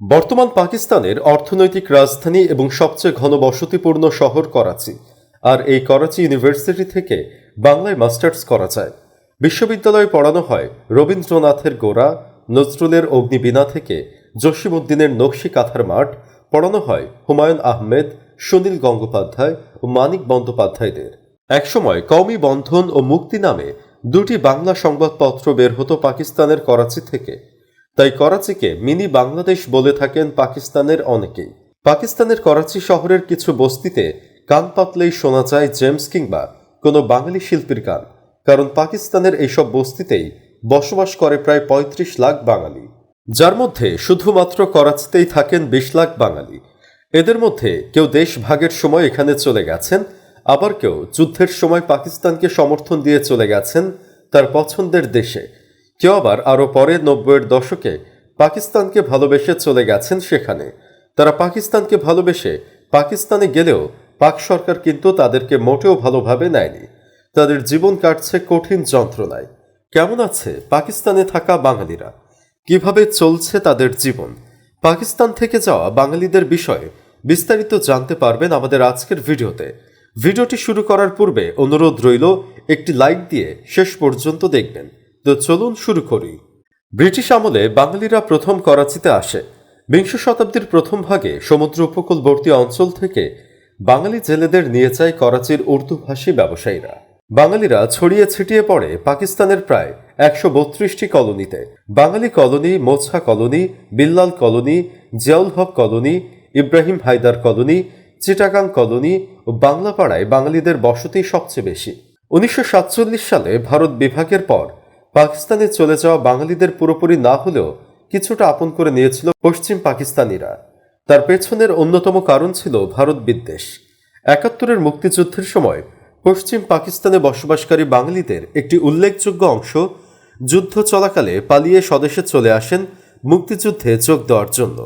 বর্তমান পাকিস্তানের অর্থনৈতিক রাজধানী এবং সবচেয়ে ঘনবসতিপূর্ণ শহর করাচি। আর এই করাচি ইউনিভার্সিটি থেকে বাংলায় মাস্টার্স করা যায়। বিশ্ববিদ্যালয়ে পড়ানো হয় রবীন্দ্রনাথের গোড়া, নজরুলের অগ্নিবীণা থেকে জসিমউদ্দিনের নকশি কাঁথার মাঠ, পড়ানো হয় হুমায়ুন আহমেদ, সুনীল গঙ্গোপাধ্যায় ও মানিক বন্দ্যোপাধ্যায়দের। একসময় কওমি বন্ধন ও মুক্তি নামে দুটি বাংলা সংবাদপত্র বের হতো পাকিস্তানের করাচি থেকে। তাই করাচিকে মিনি বাংলাদেশ বলে থাকেন পাকিস্তানের অনেকেই। পাকিস্তানের করাচি শহরের কিছু বস্তিতে কান পাতলেই শোনা যায় জেমস কিংবা কোনো বাঙালি শিল্পীর গান, কারণ পাকিস্তানের এইসব বস্তিতেই বসবাস করে প্রায় পঁয়ত্রিশ লাখ বাঙালি। যার মধ্যে শুধুমাত্র করাচিতেই থাকেন বিশ লাখ বাঙালি। এদের মধ্যে কেউ দেশ ভাগের সময় এখানে চলে গেছেন, আবার কেউ যুদ্ধের সময় পাকিস্তানকে সমর্থন দিয়ে চলে গেছেন তার পছন্দের দেশে। কেউ আবার আরও পরে নব্বইয়ের দশকে পাকিস্তানকে ভালোবেসে চলে গেছেন সেখানে। তারা পাকিস্তানকে ভালোবেসে পাকিস্তানে গেলেও পাক সরকার কিন্তু তাদেরকে মোটেও ভালোভাবে নেয়নি। তাদের জীবন কাটছে কঠিন যন্ত্রণায়। কেমন আছে পাকিস্তানে থাকা বাঙালিরা? কীভাবে চলছে তাদের জীবন? পাকিস্তান থেকে যাওয়া বাঙালিদের বিষয়ে বিস্তারিত জানতে পারবেন আমাদের আজকের ভিডিওতে। ভিডিওটি শুরু করার পূর্বে অনুরোধ রইল, একটি লাইক দিয়ে শেষ পর্যন্ত দেখবেন। তো চলুন শুরু করি। ব্রিটিশ আমলে বাঙালিরা প্রথম করাচিতে আসে। বিংশ শতাব্দীর প্রথম ভাগে সমুদ্র উপকূলবর্তী অঞ্চল থেকে বাঙালি জেলেদের নিয়ে যায় করাচির উর্দুভাষী ব্যবসায়ীরা। বাঙালিরা ছড়িয়ে ছিটিয়ে পড়ে পাকিস্তানের প্রায় একশো বত্রিশটি কলোনিতে। Bangali colony, Mochha colony, Billal colony, Ziaul Haq colony, Ibrahim Haidar colony, Chittagong colony ও বাংলাপাড়ায় বাঙালিদের বসতি সবচেয়ে বেশি। উনিশশো সাতচল্লিশ সালে ভারত বিভাগের পর পাকিস্তানে চলে যাওয়া বাঙালিদের পুরোপুরি না হলেও কিছুটা আপন করে নিয়েছিল পশ্চিম পাকিস্তানিরা। তার পেছনের অন্যতম কারণ ছিল ভারত বিদ্বেষ। একাত্তরের মুক্তিযুদ্ধের সময় পশ্চিম পাকিস্তানে বসবাসকারী বাঙালিদের একটি উল্লেখযোগ্য অংশ যুদ্ধ চলাকালে পালিয়ে স্বদেশে চলে আসেন মুক্তিযুদ্ধে যোগ দেওয়ার জন্য।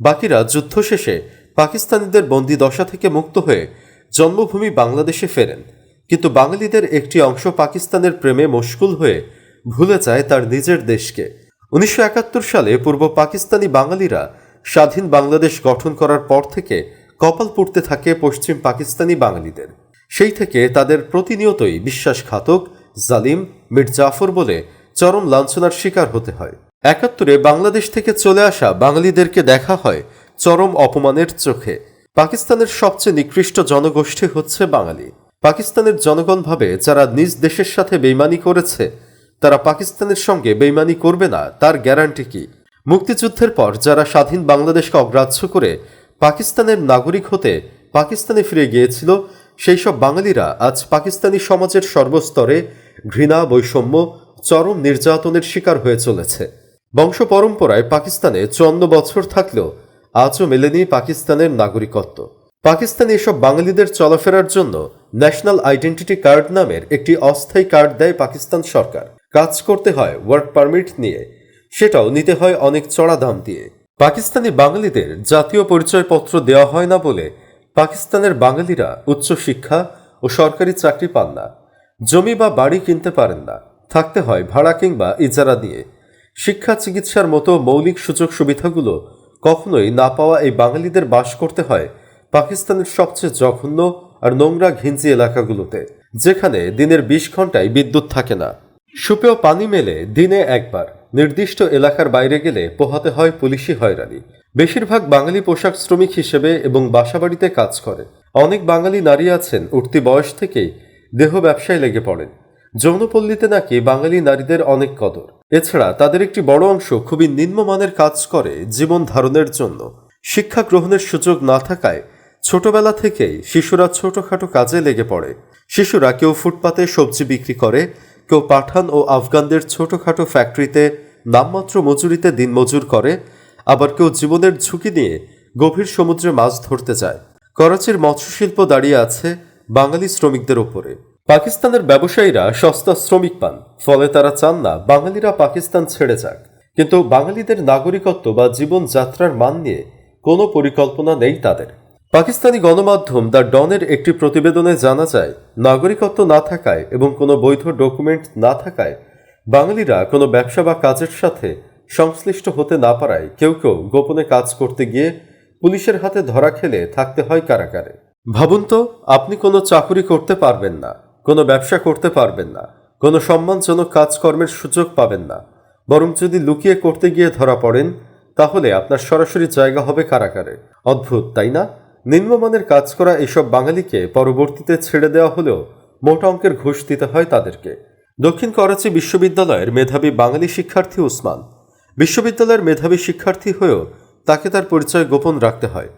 বাকিরা যুদ্ধ শেষে পাকিস্তানিদের বন্দি দশা থেকে মুক্ত হয়ে জন্মভূমি বাংলাদেশে ফেরেন। কিন্তু বাঙালিদের একটি অংশ পাকিস্তানের প্রেমে মশগুল হয়ে ভুলে যায় তার নিজের দেশকে। উনিশশো একাত্তর সালে পূর্ব পাকিস্তানি বাঙালিরা স্বাধীন বাংলাদেশ গঠন করার পর থেকে কপাল পুড়তে থাকে পশ্চিম পাকিস্তানি বাঙালিদের। সেই থেকে তাদের প্রতিনিয়তই বিশ্বাসঘাতক, জালিম, মির জাফর বলে চরম লাঞ্ছনার শিকার হতে হয়। একাত্তরে বাংলাদেশ থেকে চলে আসা বাঙালিদেরকে দেখা হয় চরম অপমানের চোখে। পাকিস্তানের সবচেয়ে নিকৃষ্ট জনগোষ্ঠী হচ্ছে বাঙালি। পাকিস্তানের জনগণ ভাবে যারা নিজ দেশের সাথে বেইমানি করেছে তারা পাকিস্তানের সঙ্গে বেইমানি করবে না, তার গ্যারান্টি কি? মুক্তিযুদ্ধের পর যারা স্বাধীন বাংলাদেশকে অগ্রাহ্য করে পাকিস্তানের নাগরিক হতে পাকিস্তানে ফিরে গিয়েছিল, সেই সব বাঙালিরা আজ পাকিস্তানি সমাজের সর্বস্তরে ঘৃণা, বৈষম্য, চরম নির্যাতনের শিকার হয়ে চলেছে। বংশ পরম্পরায় পাকিস্তানে চুয়ান্ন বছর থাকলেও আজও মেলেনি পাকিস্তানের নাগরিকত্ব। পাকিস্তানে এসব বাঙালিদের চলাফেরার জন্য ন্যাশনাল আইডেন্টিটি কার্ড নামের একটি অস্থায়ী কার্ড দেয় পাকিস্তান সরকার। কাজ করতে হয় ওয়ার্ক পারমিট নিয়ে। সেটাও নিতে হয় অনেক চড়া দাম দিয়ে। পাকিস্তানি বাঙালিদের জাতীয় পরিচয়পত্র দেওয়া হয় না বলে পাকিস্তানের বাঙালিরা উচ্চশিক্ষা ও সরকারি চাকরি পান না। জমি বা বাড়ি কিনতে পারেন না। থাকতে হয় ভাড়া কিংবা ইজারা দিয়ে। শিক্ষা, চিকিৎসার মতো মৌলিক সুযোগ সুবিধাগুলো কখনোই না পাওয়া এই বাঙালিদের বাস করতে হয় পাকিস্তানের সবচেয়ে জঘন্য আর নোংরা ঘিঞ্জি এলাকাগুলোতে, যেখানে দিনের বিশ ঘন্টায় বিদ্যুৎ থাকে না। সুপেয় পানি মেলে দিনে একবার। নির্দিষ্ট এলাকার বাইরে গেলে পোহাতে হয় পুলিশি হয়রানি। বেশিরভাগ বাঙালি পোশাক শ্রমিক হিসেবে এবং বাসাবাড়িতে কাজ করে। অনেক বাঙালি নারী আছেন, উঠতি বয়স থেকেই দেহ ব্যবসায় লেগে পড়েন। যৌনপল্লীতে নাকি বাঙালি নারীদের অনেক কদর। এছাড়া তাদের একটি বড় অংশ খুবই নিম্নমানের কাজ করে জীবন ধারণের জন্য। শিক্ষা গ্রহণের সুযোগ না থাকায় ছোটবেলা থেকেই শিশুরা ছোটখাটো কাজে লেগে পড়ে। শিশুরা কেউ ফুটপাতে সবজি বিক্রি করে কেউ পাঠান ও আফগানদের ছোটখাটো ফ্যাক্টরিতে নামমাত্র মজুরিতে দিনমজুর করে, আবার কেউ জীবনের ঝুঁকি নিয়ে গভীর সমুদ্রে মাছ ধরতে যায় করাচির মৎস্যশিল্প দাঁড়িয়ে আছে বাঙালি শ্রমিকদের ওপরে। পাকিস্তানের ব্যবসায়ীরা সস্তা শ্রমিক পান, ফলে তারা চান না বাঙালিরা পাকিস্তান ছেড়ে যাক। কিন্তু বাঙালিদের নাগরিকত্ব বা জীবনযাত্রার মান নিয়ে কোনো পরিকল্পনা নেই তাদের। পাকিস্তানি গণমাধ্যম দ্য ডনের একটি প্রতিবেদনে জানা যায়, নাগরিকত্ব না থাকায় এবং কোনো বৈধ ডকুমেন্ট না থাকায় বাঙালিরা কোনো ব্যবসা বা কাজের সাথে সংশ্লিষ্ট হতে না পারায় কেউ কেউ গোপনে কাজ করতে গিয়ে পুলিশের হাতে ধরা খেলে থাকতে হয় কারাগারে। ভাবুন তো, আপনি কোনো চাকুরি করতে পারবেন না, কোনো ব্যবসা করতে পারবেন না, কোনো সম্মানজনক কাজকর্মের সুযোগ পাবেন না, বরং যদি লুকিয়ে করতে গিয়ে ধরা পড়েন, তাহলে আপনার সরাসরি জায়গা হবে কারাগারে। অদ্ভুত, তাই না? নিম্নমানের কাজ করা এসব বাঙালিকে পরবর্তীতে ছেড়ে দেওয়া হলেও মোটা অঙ্কের ঘুষ দিতে হয় তাদেরকে। দক্ষিণ করাচি বিশ্ববিদ্যালয়ের মেধাবী বাঙালি শিক্ষার্থী উসমান বিশ্ববিদ্যালয়ের মেধাবী শিক্ষার্থী হয়েও তাকে তার পরিচয় গোপন রাখতে হয়।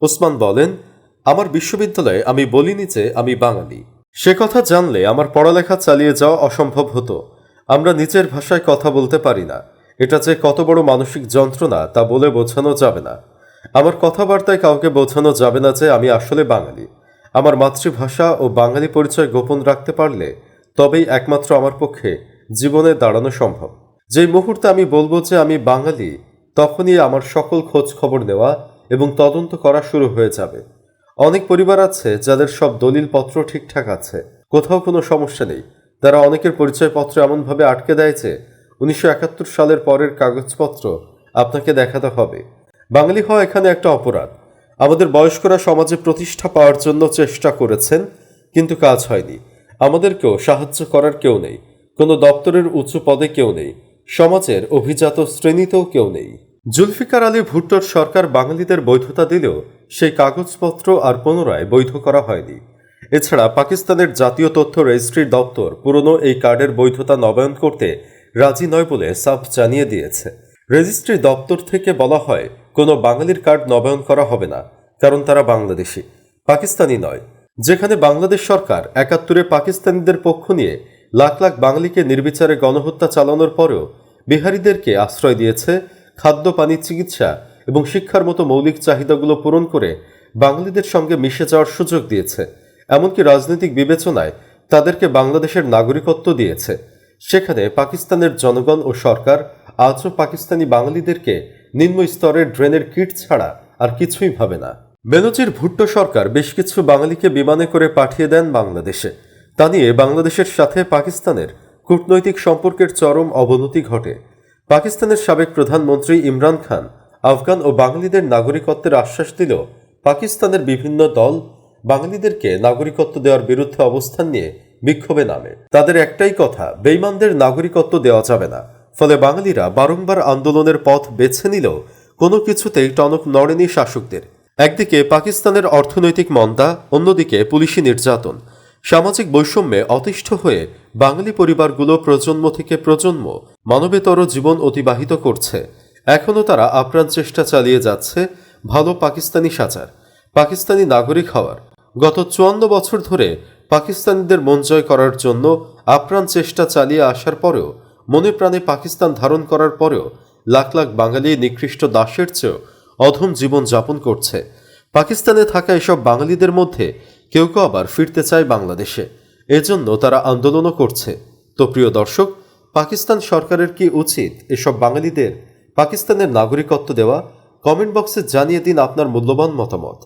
উসমান বলেন, আমার বিশ্ববিদ্যালয়ে আমি বলিনি যে আমি বাঙালি। সে কথা জানলে আমার পড়ালেখা চালিয়ে যাওয়া অসম্ভব হতো। আমরা নিজের ভাষায় কথা বলতে পারি না। এটা যে কত বড় মানসিক যন্ত্রণা তা বলে বোঝানো যাবে না। আমার কথাবার্তায় কাউকে বোঝানো যাবে না যে আমি আসলে বাঙালি। আমার মাতৃভাষা ও বাঙালি পরিচয় গোপন রাখতে পারলে তবেই একমাত্র আমার পক্ষে জীবনে দাঁড়ানো সম্ভব। যেই মুহূর্তে আমি বলব যে আমি বাঙালি, তখনই আমার সকল খোঁজ খবর নেওয়া এবং তদন্ত করা শুরু হয়ে যাবে। অনেক পরিবার আছে যাদের সব দলিলপত্র ঠিকঠাক আছে। কোথাও কোনো সমস্যা নেই। তারা অনেকের পরিচয়পত্র এমনভাবে আটকে দেয় যে উনিশশো একাত্তর সালের পরের কাগজপত্র আপনাকে দেখাতে হবে। বাঙালি হওয়া এখানে একটা অপরাধ। আমাদের বয়স্করা সমাজে প্রতিষ্ঠা পাওয়ার জন্য চেষ্টা করেছেন, কিন্তু কাজ হয়নি। আমাদেরকেও সাহায্য করার কেউ নেই, কোনো দপ্তরের উঁচু পদে কেউ নেই, সমাজের অভিজাত শ্রেণীতেও কেউ নেই। জুলফিকার আলী ভুট্টোর সরকার বাঙালিদের বৈধতা দিলেও সেই কাগজপত্র আর পুনরায় বৈধ করা হয়নি। এছাড়া পাকিস্তানের জাতীয় তথ্য রেজিস্ট্রির দপ্তর পুরনো এই কার্ডের বৈধতা নবায়ন করতে রাজি নয় বলে সাফ জানিয়ে দিয়েছে। রেজিস্ট্রি দপ্তর থেকে বলা হয়, কোনো বাঙালির কার্ড নবায়ন করা হবে না, কারণ তারা বাংলাদেশি, পাকিস্তানি নয়। যেখানে বাংলাদেশ সরকার একাত্তরে পাকিস্তানিদের পক্ষ নিয়ে লাখ লাখ বাঙালিকে নির্বিচারে গণহত্যা চালানোর পরেও বিহারীদেরকে আশ্রয় দিয়েছে খাদ্য, পানি, চিকিৎসা এবং শিক্ষার মতো মৌলিক চাহিদাগুলো পূরণ করে বাঙালিদের সঙ্গে মিশে যাওয়ার সুযোগ দিয়েছে। এমনকি রাজনৈতিক বিবেচনায় তাদেরকে বাংলাদেশের নাগরিকত্ব দিয়েছে। সেখানে পাকিস্তানের জনগণ ও সরকার আজও পাকিস্তানি বাঙালিদেরকে নিম্ন স্তরের ড্রেনের কিট ছাড়া আর কিছুই ভাবে না। বেনজির ভুট্টো সরকার বেশ কিছু বাঙালিকে বিমানে করে পাঠিয়ে দেন বাংলাদেশে। তা নিয়ে বাংলাদেশের সাথে পাকিস্তানের কূটনৈতিক সম্পর্কের চরম অবনতি ঘটে। পাকিস্তানের সাবেক প্রধানমন্ত্রী ইমরান খান আফগান ও বাঙালিদের নাগরিকত্বের আশ্বাস দিলেও পাকিস্তানের বিভিন্ন দল বাঙালিদেরকে নাগরিকত্ব দেওয়ার বিরুদ্ধে অবস্থান নিয়ে বিক্ষোভে নামে। তাদের একটাই কথা বেইমানদের নাগরিকত্ব দেওয়া যাবে না। ফলে বাঙালিরা বারংবার আন্দোলনের পথ বেছে নিলেও কোনো কিছুতেই টনক নড়েনি শাসকদের। একদিকে পাকিস্তানের অর্থনৈতিক মন্দা, অন্যদিকে পুলিশি নির্যাতন। সামাজিক বৈষম্যে অতিষ্ঠ হয়ে বাঙালি পরিবারগুলো প্রজন্ম থেকে প্রজন্ম মানবেতর জীবন অতিবাহিত করছে। এখনও তারা আপ্রাণ চেষ্টা চালিয়ে যাচ্ছে ভালো পাকিস্তানি সাজার, পাকিস্তানি নাগরিক হওয়ার। গত চুয়ান্ন বছর ধরে পাকিস্তানিদের মন জয় করার জন্য আপ্রাণ চেষ্টা চালিয়ে আসার পরেও মনে প্রাণে পাকিস্তান ধারণ করার পরেও লাখ লাখ বাঙালি নিকৃষ্ট দাসের চেয়েও অধম জীবন যাপন করছে। পাকিস্তানে থাকা এসব বাঙালিদের মধ্যে কেউ কেউ আবার ফিরতে চায় বাংলাদেশে। এজন্য তারা আন্দোলনও করছে। তো প্রিয় দর্শক, পাকিস্তান সরকারের কি উচিত এসব বাঙালিদের পাকিস্তানের নাগরিকত্ব দেওয়া? কমেন্ট বক্সে জানিয়ে দিন আপনার মূল্যবান মতামত।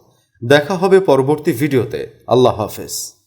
দেখা হবে পরবর্তী ভিডিওতে। আল্লাহ হাফেজ।